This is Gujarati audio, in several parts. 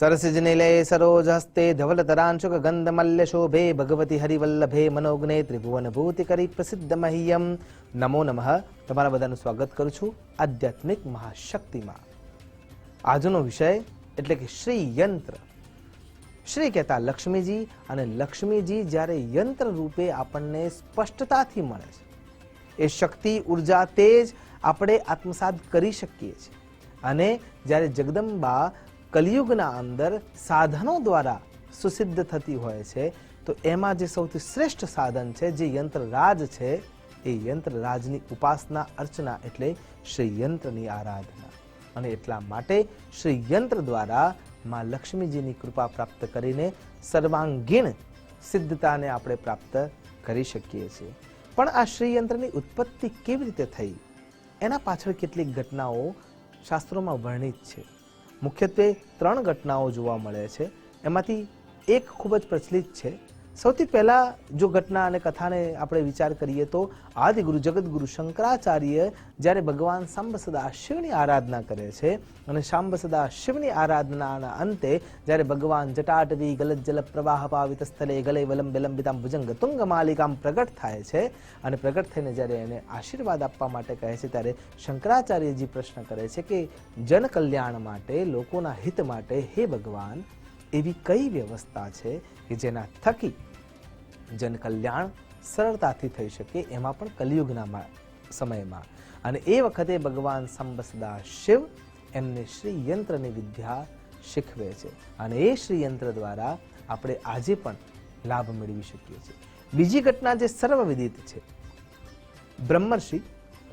સરસિજનિલય સરોજહસ્તે ધવલતરાંશુક ગંધમલ્ય શોભે ભગવતી હરિવલ્લભે મનોગ્ને ત્રિભુવન ભૂતિકરી પ્રસિદ્ધ મહ્યમ. નમો નમઃ. તમારા બધાનું સ્વાગત કરું છું આધ્યાત્મિક મહાશક્તિમાં. આજનો વિષય એટલે કે શ્રી યંત્ર. શ્રી કહેતા લક્ષ્મીજી અને લક્ષ્મીજી જ્યારે યંત્ર રૂપે આપણને સ્પષ્ટતાથી મળે છે. એ શક્તિ, ઊર્જા, તેજ આપણે આત્મસાત કરી શકીએ છીએ. અને જ્યારે જગદંબા કલિયુગના અંદર સાધનો દ્વારા સુસિદ્ધ થતી હોય છે, તો એમાં જે સૌથી શ્રેષ્ઠ સાધન છે, જે યંત્રરાજ છે, એ યંત્રરાજની ઉપાસના અર્ચના એટલે શ્રી યંત્રની આરાધના. અને એટલા માટે શ્રી યંત્ર દ્વારા માં લક્ષ્મીજીની કૃપા પ્રાપ્ત કરીને સર્વાંગીણ સિદ્ધતાને આપણે પ્રાપ્ત કરી શકીએ છીએ. પણ આ શ્રી યંત્રની ઉત્પત્તિ કેવી રીતે થઈ? એના પાછળ કેટલીક ઘટનાઓ શાસ્ત્રોમાં વર્ણિત છે. મુખ્યત્વે ત્રણ ઘટનાઓ જોવા મળે છે. એમાંથી એક ખૂબ જ પ્રચલિત છે. સૌથી પહેલાં જો ઘટના અને કથાને આપણે વિચાર કરીએ તો આદિગુરુ જગદગુરુ શંકરાચાર્ય જ્યારે ભગવાન શાંબસદા શિવની આરાધના કરે છે અને શાંબસદા શિવની આરાધનાના અંતે જ્યારે ભગવાન જટાટવી ગલત જલ પ્રવાહ પાવિત સ્થળે ગલે વલમ વિલંબિતામ ભુજંગ તુંગ માલિકામ પ્રગટ થાય છે અને પ્રગટ થઈને જ્યારે એને આશીર્વાદ આપવા માટે કહે છે ત્યારે શંકરાચાર્યજી પ્રશ્ન કરે છે કે જન કલ્યાણ માટે, લોકોના હિત માટે હે ભગવાન, એવી કઈ વ્યવસ્થા છે કે જેના થકી જન કલ્યાણ સરળતાથી થઈ શકે એમાં પણ કલિયુગના સમયમાં. અને એ વખતે ભગવાન સંબસદા શિવ એમને શ્રી યંત્રની વિદ્યા શીખવે છે. અને એ શ્રી યંત્ર દ્વારા આપણે આજે પણ લાભ મેળવી શકીએ છીએ. બીજી ઘટના જે સર્વવિદિત છે. બ્રહ્મર્ષિ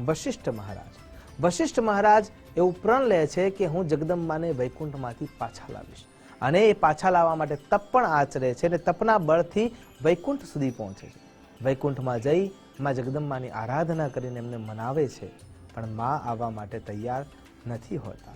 વશિષ્ઠ મહારાજ. વશિષ્ઠ મહારાજ એવું પ્રણ લે છે કે હું જગદંબાને વૈકુંઠમાંથી પાછા લાવીશ. અને એ પાછા લાવવા માટે તપ પણ આચરે છે અને તપના બળથી વૈકુંઠ સુધી પહોંચે છે. વૈકુંઠમાં જઈ માં જગદંબાની આરાધના કરીને એમને મનાવે છે, પણ માં આવવા માટે તૈયાર નથી હોતા.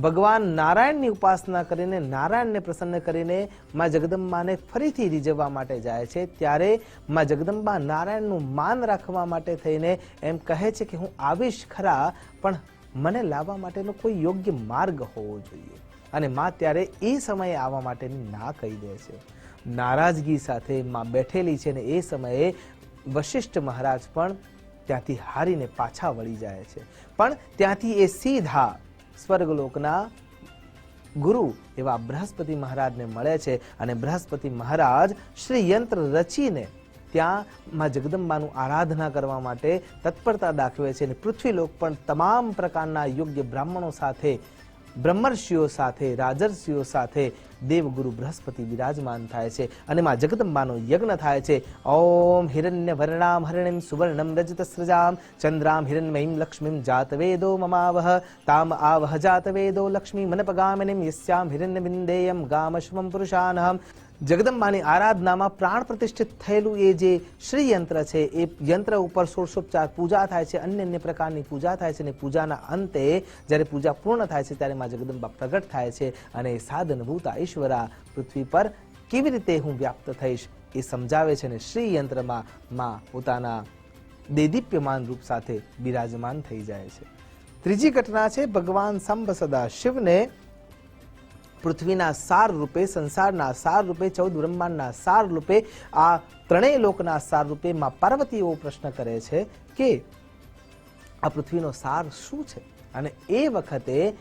ભગવાન નારાયણની ઉપાસના કરીને, નારાયણને પ્રસન્ન કરીને માં જગદંબાને ફરીથી રીઝવવા માટે જાય છે. ત્યારે માં જગદંબા નારાયણનું માન રાખવા માટે થઈને એમ કહે છે કે હું આવીશ ખરા, પણ મને લાવવા માટેનો કોઈ યોગ્ય માર્ગ હોવો જોઈએ. અને માં ત્યારે એ સમયે આવવા માટેની ના કહી દે છે. નારાજગી સાથે માં બેઠેલી છે ને એ સમયે વશિષ્ઠ મહારાજ પણ ત્યાંથી હારીને પાછા વળી જાય છે. પણ ત્યાંથી એ સીધા સ્વર્ગલોકના ગુરુ એવા બૃહસ્પતિ મહારાજને મળે છે અને બૃહસ્પતિ મહારાજ શ્રી યંત્ર રચીને ત્યાં માં જગદંબાનું આરાધના કરવા માટે તત્પરતા દાખવે છે અને પૃથ્વીલોક પણ તમામ પ્રકારના યોગ્ય બ્રાહ્મણો સાથે બ્રહ્મર્ષિઓ સાથે રાજર્ષિઓ સાથે દેવગુરુ બૃહસ્પતિ બિરાજમાન થાય છે અને માં જગદંબાનો યજ્ઞ થાય છે. ઓમ હિરણ્ય વર્ણામ હરણિમ સુવર્ણમ રજત સૃજામ ચંદ્રામ હિરણ્મયીમ લક્ષ્મીમ જાતવેદો મમાવહ, તામ આવહ જાતવેદો લક્ષ્મી મનપગામિનીમ યસ્યામ હિરણ્યબિંદેયમ ગામશ્વમ પુરુષાનહમ. જગદંબાની આરાધનામાં પ્રાણ પ્રતિષ્ઠિત થયેલું એ જે શ્રી યંત્ર છે, એ યંત્ર ઉપર ષોડશોપચાર પૂજા થાય છે, અન્ય અન્ય પ્રકારની પૂજા થાય છે અને પૂજાના અંતે જ્યારે પૂજા પૂર્ણ થાય છે ત્યારે માં જગદંબા પ્રગટ થાય છે અને સાધનભૂતા ઈશ્વરા પૃથ્વી પર કેવી રીતે હું વ્યાપ્ત થઈશ એ સમજાવે છે અને શ્રી યંત્રમાં માં પોતાના દેદીપ્યમાન રૂપ સાથે બિરાજમાન થઈ જાય છે. ત્રીજી ઘટના છે, ભગવાન સંભ સદા શિવને પૃથ્વીના સાર રૂપે, સંસારના સાર રૂપે, ચૌદ બ્રહ્માંડના સાર રૂપે, આ ત્રણેય લોકના સાર રૂપે માં પાર્વતી એવો પ્રશ્ન કરે છે કે આ પૃથ્વીનો સાર શું છે? અને એ વખતે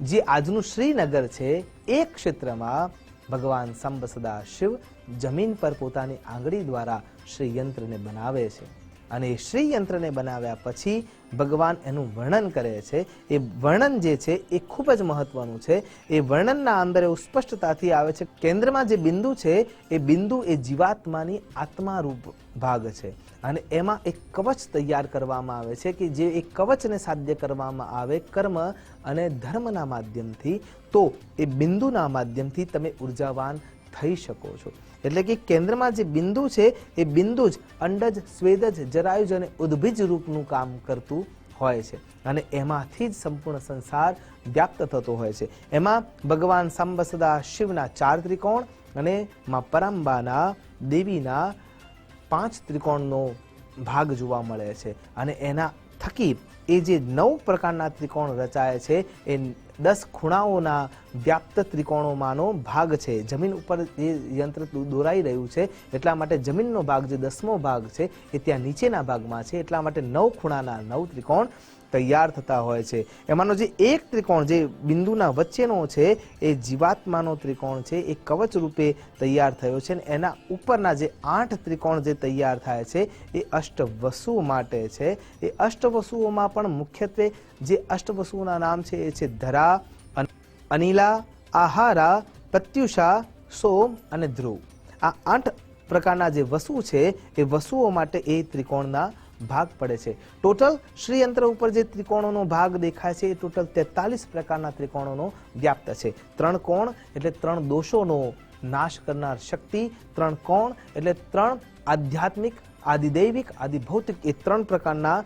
જે આજનું શ્રીનગર છે, એ ક્ષેત્રમાં ભગવાન સંબ શિવ જમીન પર પોતાની આંગળી દ્વારા શ્રી યંત્રને બનાવે છે. અને એ શ્રી યંત્રને બનાવ્યા પછી ભગવાન એનું વર્ણન કરે છે. એ વર્ણન જે છે એ ખૂબ જ મહત્વનું છે. એ વર્ણનના અંદર એવું સ્પષ્ટતાથી આવે છે કેન્દ્રમાં જે બિંદુ છે, એ બિંદુ એ જીવાત્માની આત્મારૂપ ભાગ છે. અને એમાં એક કવચ તૈયાર કરવામાં આવે છે કે જે એ કવચને સાધ્ય કરવામાં આવે કર્મ અને ધર્મના માધ્યમથી. તો એ બિંદુના માધ્યમથી તમે ઉર્જાવાન થઈ શકો છો. એટલે કે કેન્દ્રમાં જે બિંદુ છે, એ બિંદુ જ અંડજ, સ્વેદજ, જરાયુજ અને ઉદ્ભિજ રૂપનું કામ કરતું હોય છે. અને એમાંથી જ સંપૂર્ણ સંસાર વ્યાપ્ત થતો હોય છે. એમાં ભગવાન સાંબ સદા શિવના ચાર ત્રિકોણ અને માં પરાંબાના દેવીના પાંચ ત્રિકોણનો ભાગ જોવા મળે છે. અને એના થકી એ જે નવ પ્રકારના ત્રિકોણ રચાય છે, એ દસ ખૂણાઓના વ્યાપ્ત ત્રિકોણોમાંનો ભાગ છે. જમીન ઉપર જે યંત્ર દોરાઈ રહ્યું છે, એટલા માટે જમીનનો ભાગ જે દસમો ભાગ છે, એ ત્યાં નીચેના ભાગમાં છે. એટલા માટે નવ ખૂણાના નવ ત્રિકોણ. તૈયાર થતા હોય છે. એમાંનો જે એક ત્રિકોણ જે બિંદુના વચ્ચેનો છે, એ જીવાત્માનો ત્રિકોણ છે, એ કવચ રૂપે તૈયાર થયો છે અને એના ઉપરના જે આઠ ત્રિકોણ જે તૈયાર થાય છે, એ અષ્ટવસુ માટે છે. એ અષ્ટવસુઓમાં પણ મુખ્યત્વે જે અષ્ટવસુઓના નામ છે, એ છે ધરા અનિલા, આહારા, પ્રત્યુષા, સોમ અને ધ્રુવ. આ આઠ પ્રકારના જે વસુ છે, એ વસુઓ માટે એ ત્રિકોણના ભાગ પડે છે. ટોટલ શ્રીયંત્ર ઉપર જે ત્રિકોણોનો ભાગ દેખાય છે, એ ટોટલ તેતાલીસ પ્રકારના ત્રિકોણોનો વ્યાપ્ત છે. ત્રણ કોણ એટલે ત્રણ દોષોનો નાશ કરનાર શક્તિ, ત્રણ કોણ એટલે ત્રણ આધ્યાત્મિક, આદિદૈવિક, આદિભૌતિક, એ ત્રણ પ્રકારના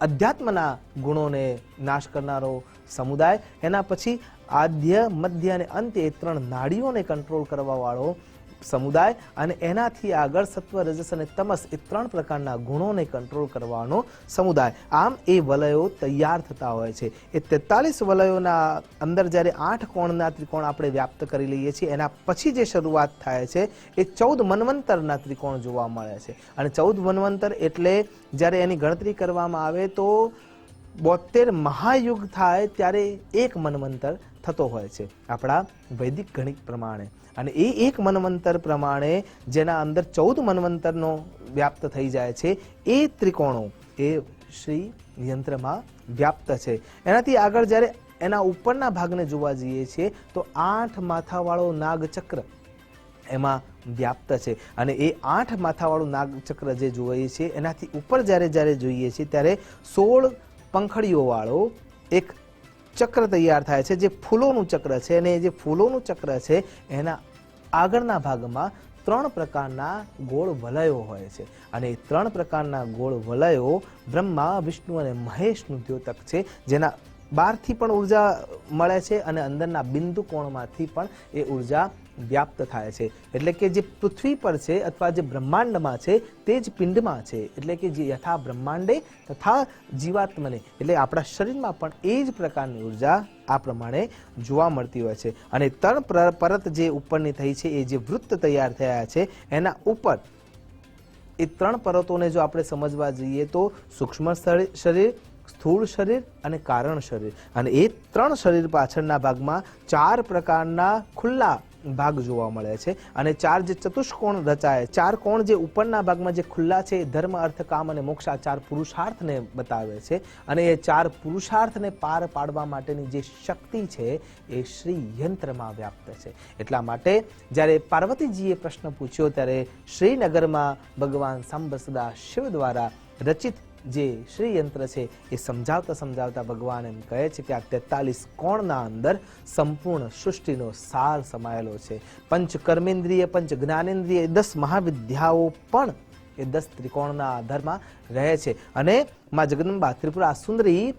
અધ્યાત્મના ગુણોને નાશ કરનારો સમુદાય. એના પછી આદ્ય, મધ્ય અને અંતે ત્રણ નાડીઓને કંટ્રોલ કરવા વાળો સમુદાય અને એનાથી આગળ સત્વ, રજસ અને તમસ એ ત્રણ પ્રકારના ગુણોને કંટ્રોલ કરવાનો સમુદાય. આમ એ વલયો તૈયાર થતા હોય છે. એ તેતાલીસ વલયોના અંદર જ્યારે આઠ કોણના ત્રિકોણ આપણે વ્યાપ્ત કરી લઈએ છીએ, એના પછી જે શરૂઆત થાય છે, એ ચૌદ મન્વંતરના ત્રિકોણ જોવા મળે છે. અને ચૌદ મન્વંતર એટલે જ્યારે એની ગણતરી કરવામાં આવે તો બોતેર મહાયુગ થાય ત્યારે એક મન્વંતર થતો હોય છે. આપણા વૈદિક ગણિત પ્રમાણે. અને એ એક મનવંતર પ્રમાણે જેના અંદર ચૌદ મનવંતરનો વ્યાપ્ત થઈ જાય છે, એ ત્રિકોણો, એ શ્રી યંત્રમાં વ્યાપ્ત છે. એનાથી આગળ જ્યારે એના ઉપરના ભાગને જોવા જઈએ છીએ, તો આઠ માથાવાળો નાગચક્ર એમાં વ્યાપ્ત છે. અને એ આઠ માથાવાળું નાગચક્ર જે જોઈએ છીએ, એનાથી ઉપર જ્યારે જ્યારે જોઈએ છીએ, ત્યારે સોળ પંખડીઓવાળો એક ચક્ર તૈયાર થાય છે, જે ફૂલોનું ચક્ર છે અને જે ફૂલોનું ચક્ર છે, એના આગળના ભાગમાં ત્રણ પ્રકારના ગોળ વલયો હોય છે. અને એ ત્રણ પ્રકારના ગોળ વલયો બ્રહ્મા, વિષ્ણુ અને મહેશનું દ્યોતક છે, જેના બહારથી પણ ઊર્જા મળે છે અને અંદરના બિંદુ કોણમાંથી પણ એ ઊર્જા વ્યાપ્ત થાય છે. એટલે કે જે પૃથ્વી પર છે અથવા જે બ્રહ્માંડમાં છે, તે જ પિંડમાં છે. એટલે કે જે યથા બ્રહ્માંડે તથા જીવાત્મને. એટલે આપણા શરીરમાં પણ એ જ પ્રકારની ઊર્જા આ પ્રમાણે જોવા મળતી હોય છે. અને ત્રણ પરત જે ઉપરની થઈ છે, એ જે વૃત્ત તૈયાર થયા છે, એના ઉપર એ ત્રણ પરતોને જો આપણે સમજવા જઈએ તો સૂક્ષ્મ શરી- શરીર, સ્થૂળ શરીર અને કારણ શરીર. અને એ ત્રણ શરીર પાછળના ભાગમાં ચાર પ્રકારના ખુલ્લા ભાગ જોવા મળે છે અને ચાર જે ચતુષ્કોણ રચાય, ચાર કોણ જે ઉપરના ભાગમાં જે ખુલ્લા છે, એ ધર્મ, અર્થ, કામ અને મોક્ષ આ ચાર પુરુષાર્થને બતાવે છે અને એ ચાર પુરુષાર્થને પાર પાડવા માટેની જે શક્તિ છે, એ શ્રી યંત્રમાં વ્યાપ્ત છે. એટલા માટે જ્યારે પાર્વતીજીએ પ્રશ્ન પૂછ્યો, ત્યારે શ્રીનગરમાં ભગવાન સાંબ સદા શિવ દ્વારા રચિત જે શ્રી યંત્ર છે એ સમજાવતા સમજાવતા ભગવાન એમ કહે છે કે આ તેતાલીસ કોણના અંદર સંપૂર્ણ સૃષ્ટિનો સાર સમાયેલો છે. પંચ કર્મેન્દ્રિય પંચ જ્ઞાનેન્દ્રિય એ દસ મહાવિદ્યાઓ પણ એ દસ ત્રિકોણના આધારમાં રહે છે. અને માં જગદંબા ત્રિપુરા સુંદરી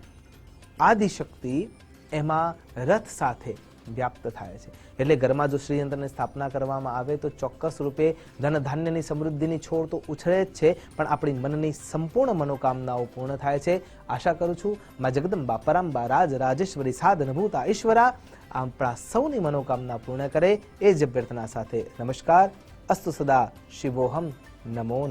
આદિશક્તિ એમાં રથ સાથે વ્યાપ્ત થાય છે. એટલે ઘરમાં જો શ્રીયંત્રની સ્થાપના કરવામાં આવે તો ચોક્કસ રૂપે ધન ધાન્યની સમૃદ્ધિની છોડ તો ઉછળે જ છે, પણ આપણી મનની સંપૂર્ણ મનોકામનાઓ પૂર્ણ થાય છે. આશા કરું છું, મા જગદંબા પરંબા રાજ રાજેશ્વરી સાધનભૂતા ઈશ્વરા આપણા સૌની મનોકામના પૂર્ણ કરે એ જ અભ્યર્થના સાથે નમસ્કાર. અસ્તુ સદા, શિવોહમ નમો